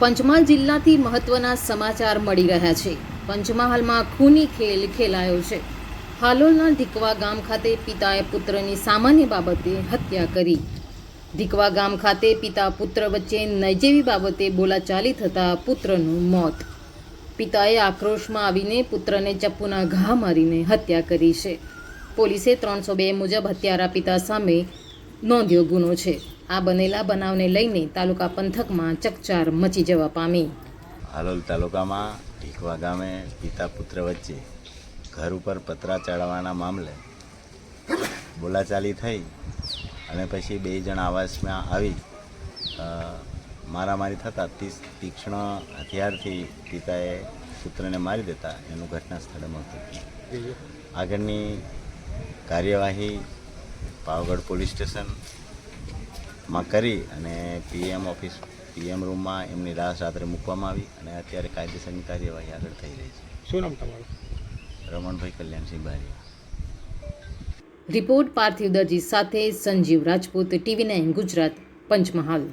પંચમહાલ જિલ્લાથી મહત્વના સમાચાર મળી રહ્યા છે. પંચમહાલમાં ખૂની ખેલ ખેલાયો છે. હાલોલના ઢીકવા ગામ ખાતે પિતાએ પુત્રની સામાન્ય બાબતે હત્યા કરી. ઢીકવા ગામ ખાતે પિતા પુત્ર વચ્ચે નૈજેવી બાબતે બોલાચાલી થતાં પુત્રનું મોત. પિતાએ આક્રોશમાં આવીને પુત્રને ચપ્પુના ઘા મારીને હત્યા કરી છે. પોલીસે ત્રણસો બે મુજબ હત્યારા પિતા સામે નોંધ્યો ગુનો છે. આ બનેલા બનાવને લઈને તાલુકા પંથકમાં ચકચાર મચી જવા પામી. હાલોલ તાલુકામાં ઢીકવા ગામે પિતા પુત્ર વચ્ચે ઘર ઉપર પતરા ચડાવવાના મામલે બોલાચાલી થઈ અને પછી બે જણ આવાસમાં આવી મારામારી થતાં તીક્ષ્ણ હથિયારથી પિતાએ પુત્રને મારી દેતા એનું ઘટના સ્થળે મળતું. આગળની કાર્યવાહી પાવાગઢ પોલીસ સ્ટેશનમાં કરી અને પીએમ ઓફિસ પીએમ રૂમમાં એમની લાશ રાત્રે મૂકવામાં આવી અને અત્યારે કાયદેસરની કાર્યવાહી આગળ થઈ રહી છે. શું નામ તમારું? રમણભાઈ કલ્યાણસિંહ બારિયા. રિપોર્ટ પાર્થિવ દરજી સાથે સંજીવ રાજપૂત ટીવી નાઇન ગુજરાત પંચમહાલ.